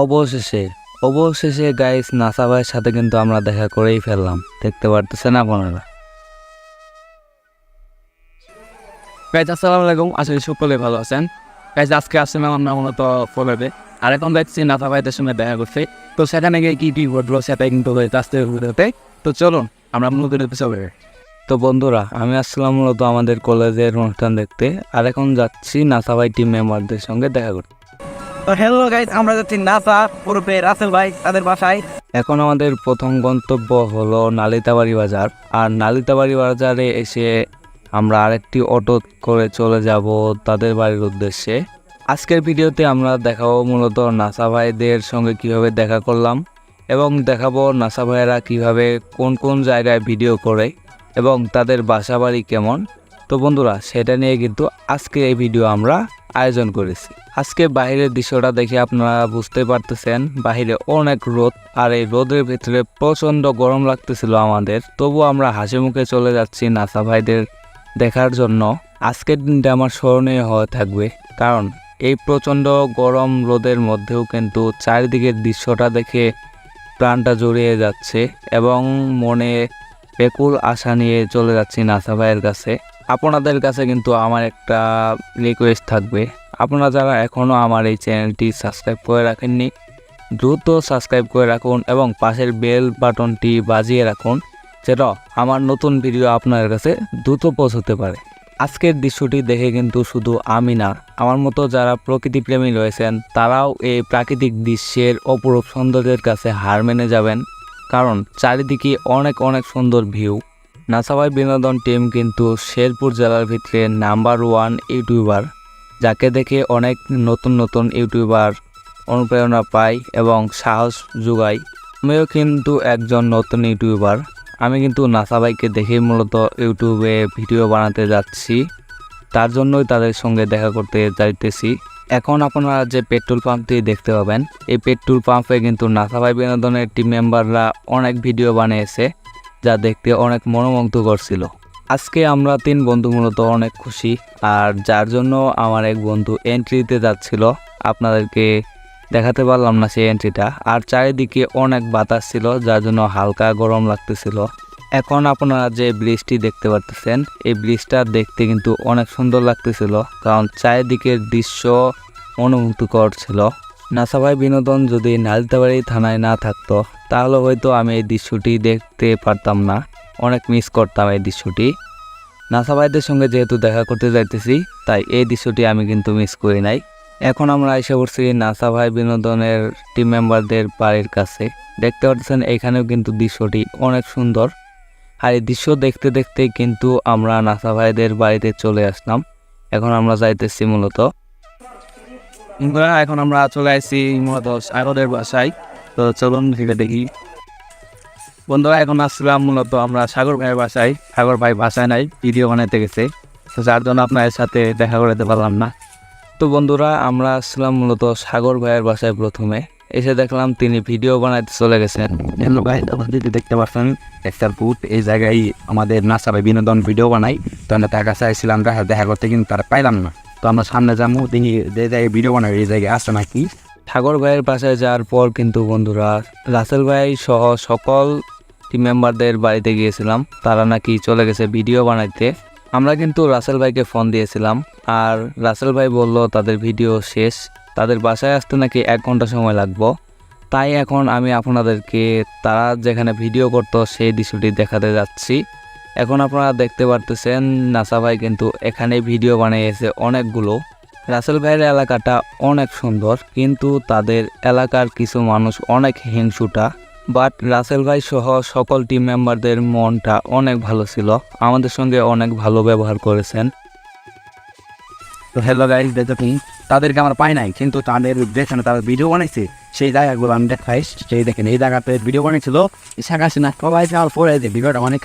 অবশেষে অবশেষে guys NASA ভাইয়ের সাথে কিন্তু আমরা দেখা করেই ফেললাম। দেখতে পারতেছেন আপনারা। গাইজ আসসালামু আলাইকুম। আসলে সকলে ভালো আছেন। গাইজ আজকে আসছিলাম আমরা মূলত ফলোতে আর এখন দেখছি নাথা ভাইদের সঙ্গে দেখা করছে। তো সেখানে গিয়ে কী কী ঘটলো সেটাই কিন্তু আস্তে হতে তো চলুন, আমরা নতুন এপিসোডে তো বন্ধুরা, আমি আসছিলাম মূলত আমাদের কলেজের অনুষ্ঠান দেখতে। আর এখন যাচ্ছি নাসা ভাই টিম মেম্বারদের সঙ্গে দেখা করতে। তো হ্যালো গাইজ আমরা যাচ্ছি নাসা পুরোপে রাসেল ভাই, তাদের বাসায়। এখন আমাদের প্রথম গন্তব্য হলো নালিতাবাড়ি বাজার। আর নালিতাবাড়ি বাজারে এসে আমরা আরেকটি অটো করে চলে যাব তাদের বাড়ির উদ্দেশ্যে। আজকের ভিডিওতে আমরা দেখাবো মূলত নাসা ভাইদের সঙ্গে কীভাবে দেখা করলাম এবং দেখাবো নাসা ভাইয়েরা কীভাবে কোন কোন জায়গায় ভিডিও করে এবং তাদের বাসা বাড়ি কেমন। তো বন্ধুরা, সেটা নিয়ে কিন্তু আজকে এই ভিডিও আমরা আয়োজন করেছি। আজকে বাইরের দৃশ্যটা দেখে আপনারা বুঝতে পারতেছেন, বাইরে অনেক রোদ আর এই রোদের ভিতরে প্রচণ্ড গরম লাগতেছিল আমাদের। তবু আমরা হাসি মুখে চলে যাচ্ছি নাসা ভাইদের দেখার জন্য। আজকের দিনটা আমার স্মরণীয় হয়ে থাকবে, কারণ এই প্রচণ্ড গরম রোদের মধ্যেও কিন্তু চারিদিকের দৃশ্যটা দেখে প্রাণটা জড়িয়ে যাচ্ছে এবং মনে বেকুল আশা নিয়ে চলে যাচ্ছি নাসা ভাইয়ের কাছে। আপনাদের কাছে কিন্তু আমার একটা রিকোয়েস্ট থাকবে। আপনারা যারা এখনও আমার এই চ্যানেলটি সাবস্ক্রাইব করে রাখেননি, দ্রুত সাবস্ক্রাইব করে রাখুন এবং পাশের বেল বাটনটি বাজিয়ে রাখুন যেটা আমার নতুন ভিডিও আপনাদের কাছে দ্রুত পৌঁছতে পারে। আজকের দৃশ্যটি দেখে কিন্তু শুধু আমি না, আমার মতো যারা প্রকৃতিপ্রেমী রয়েছেন, তারাও এই প্রাকৃতিক দৃশ্যের অপরূপ সৌন্দর্যের কাছে হার মেনে যাবেন, কারণ চারিদিকে অনেক অনেক সুন্দর ভিউ নাসাবাই বিনোদন টিম কিন্তু শেরপুর জেলার ভিতরে নাম্বার ওয়ান ইউটিউবার, যাকে দেখে অনেক নতুন নতুন ইউটিউবার অনুপ্রেরণা পায় এবং সাহস যোগায়। আমিও কিন্তু একজন নতুন ইউটিউবার। আমি কিন্তু নাসাবাইকে দেখেই মূলত ইউটিউবে ভিডিও বানাতে যাচ্ছি। তার জন্যই তাদের সঙ্গে দেখা করতে যাইতেছি। এখন আপনারা যে পেট্রোল পাম্পটি দেখতে পাবেন, এই পেট্রোল পাম্পে কিন্তু নাসাবাই বিনোদনের টিম মেম্বাররা অনেক ভিডিও বানিয়েছে। যা দেখতে অনেক মনোমুগ্ধকর ছিল। আজকে আমরা তিন বন্ধু মূলত অনেক খুশি, আর যার জন্য আমার এক বন্ধু এন্ট্রিতে যাচ্ছিল, আপনাদেরকে দেখাতে পারলাম না সেই এন্ট্রিটা আর চারিদিকে অনেক বাতাস ছিল, যার জন্য হালকা গরম লাগতেছিল। এখন আপনারা যে ব্রিজটি দেখতে পারতেছেন, এই ব্রিজটা দেখতে কিন্তু অনেক সুন্দর লাগতেছিল, কারণ চারিদিকের দৃশ্য মনোমুগ্ধকর ছিল। নাসাভাই বিনোদন যদি নালিতাবাড়ি থানায় না থাকতো, তাহলে হয়তো আমি এই দৃশ্যটি দেখতে পারতাম না। অনেক মিস করতাম এই দৃশ্যটি। নাসা ভাইদের সঙ্গে যেহেতু দেখা করতে যাইতেছি, তাই এই দৃশ্যটি আমি কিন্তু মিস করি নাই। এখন আমরা এসে পড়ছি নাসা ভাই বিনোদনের টিম মেম্বারদের বাড়ির কাছে। দেখতে পাচ্ছেন, এখানেও কিন্তু দৃশ্যটি অনেক সুন্দর। আর এই দৃশ্য দেখতে দেখতে কিন্তু আমরা নাসা ভাইদের বাড়িতে চলে আসলাম। এখন আমরা যাইতেছি মূলত। বন্ধুরা, এখন আমরা চলে আসছি মূলত সাগরের বাসায়। তো চলুন ভিড়ে দেখি। বন্ধুরা এখন আসছিলাম মূলত আমরা সাগর ভাইয়ের বাসায়। সাগর ভাই বাসায় নাই ভিডিও বানাইতে গেছে। তো যার জন্য আপনার সাথে দেখা করতে পারলাম না। তো বন্ধুরা আমরা আসলাম মূলত সাগর ভাইয়ের বাসায় প্রথমে। এসে দেখলাম তিনি ভিডিও বানাইতে চলে গেছেন। হ্যালো ভাই আপনাদের দেখতে পাচ্ছেন একটা বুথ এই জায়গায় আমাদের নাসাবে বিনোদন ভিডিও বানাই তো আমরা তার কাছে আসছিলাম দেখা করতে কিন্তু তারা পাইলাম না। তো আমরা সামনে যাব দেখি যে জায়গায় ভিডিও বানাই এই জায়গায় আসছে নাকি? ঠাকুর ভাইয়ের বাসায় যাওয়ার পর কিন্তু বন্ধুরা, রাসেল ভাই সহ সকল টিম মেম্বারদের বাড়িতে গিয়েছিলাম। তারা নাকি চলে গেছে ভিডিও বানাইতে। আমরা কিন্তু রাসেল ভাইকে ফোন দিয়েছিলাম। আর রাসেল ভাই বলল, তাদের ভিডিও শেষ। তাদের বাসায় আসতে নাকি এক ঘণ্টা সময় লাগবো। তাই এখন আমি আপনাদেরকে, তারা যেখানে ভিডিও করতো সেই দৃশ্যটি দেখাতে যাচ্ছি। এখন আপনারা দেখতে পারতেছেন নাসা ভাই কিন্তু এখানে ভিডিও বানিয়েছে অনেকগুলো। রাসেল ভাইয়ের এলাকাটা অনেক সুন্দর, কিন্তু তাদের এলাকার কিছু মানুষ অনেক হিংসুটা। বাট রাসেল ভাই সহ সকল টিম মেম্বারদের মনটা অনেক ভালো ছিল, আমাদের সঙ্গে অনেক ভালো ব্যবহার করেছেন। তো হ্যালো গাইজ দেখুন তাদেরকে আমরা পাই নাই, কিন্তু তাদের যেখানে তারা ভিডিও বানাইছে, সেই জায়গাগুলো আমি দেখাই। সেই দেখেন, এই জায়গাতে ভিডিও বানিয়েছিল শেখ হাসিনা, সবাই যাওয়ার পরে যে ভিডিওটা অনেক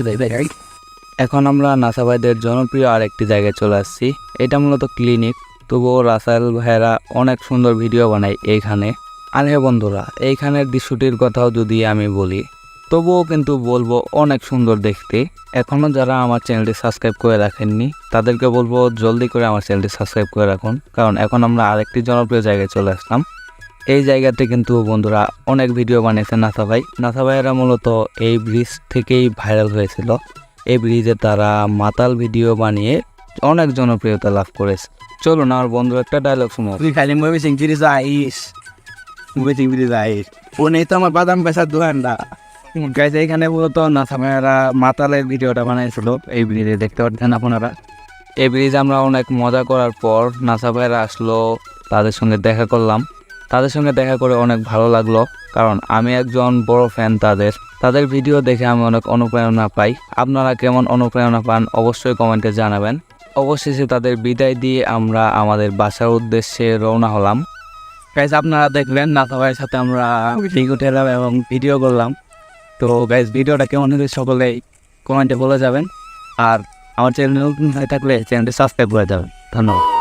এখন আমরা নাসা ভাইদের জনপ্রিয় আরেকটি জায়গায় চলে আসছি। এটা মূলত ক্লিনিক। তবুও রাসেল ভাইয়েরা অনেক সুন্দর ভিডিও বানায় এইখানে। আর হ্যাঁ বন্ধুরা, এইখানের দৃশ্যটির কথাও যদি আমি বলি, তবুও কিন্তু বলব অনেক সুন্দর দেখতে। এখনও যারা আমার চ্যানেলটি সাবস্ক্রাইব করে রাখেননি, তাদেরকে বলব জলদি করে আমার চ্যানেলটি সাবস্ক্রাইব করে রাখুন। কারণ এখন আমরা আরেকটি জনপ্রিয় জায়গায় চলে আসলাম। এই জায়গাতে কিন্তু বন্ধুরা অনেক ভিডিও বানিয়েছে নাসা ভাই। নাসা ভাইয়েরা মূলত এই ব্রিজ থেকেই ভাইরাল হয়েছিল। এই ব্রিজে তারা মাতাল ভিডিও বানিয়ে অনেক জনপ্রিয়তা লাভ করেছে। চলুন আমার বন্ধু একটা ডায়লগ শুনো। তুই খালি মুভি সিং ফিরে যাইস। মুভি সিং ফিরে যাইস। ও তো আমার বাদাম পেশার দোকানটা গাইজ এখানে মূলত নাসা ভাইয়েরা মাতালের ভিডিওটা বানাইছিল। এই ভিডিও দেখতে পাচ্ছেন আপনারা। এই ব্রিজ আমরা অনেক মজা করার পর নাসা ভাইরা আসলো তাদের সঙ্গে দেখা করলাম। তাদের সঙ্গে দেখা করে অনেক ভালো লাগল কারণ আমি একজন বড় ফ্যান তাদের। তাদের ভিডিও দেখে আমি অনেক অনুপ্রেরণা পাই। আপনারা কেমন অনুপ্রেরণা পান অবশ্যই কমেন্টে জানাবেন। অবশেষে তাদের বিদায় দিয়ে আমরা আমাদের বাসার উদ্দেশ্যে রওনা হলাম। গাইজ আপনারা দেখলেন নাসা ভাইয়ের সাথে আমরা পিক উঠেলাম এবং ভিডিও করলাম। তো গাইজ ভিডিওটা কেমন হলে সকলেই কমেন্টে বলে যাবেন। আর আমার চ্যানেল নতুন হয়ে থাকলে চ্যানেলটি সাবস্ক্রাইব করে যাবেন। ধন্যবাদ।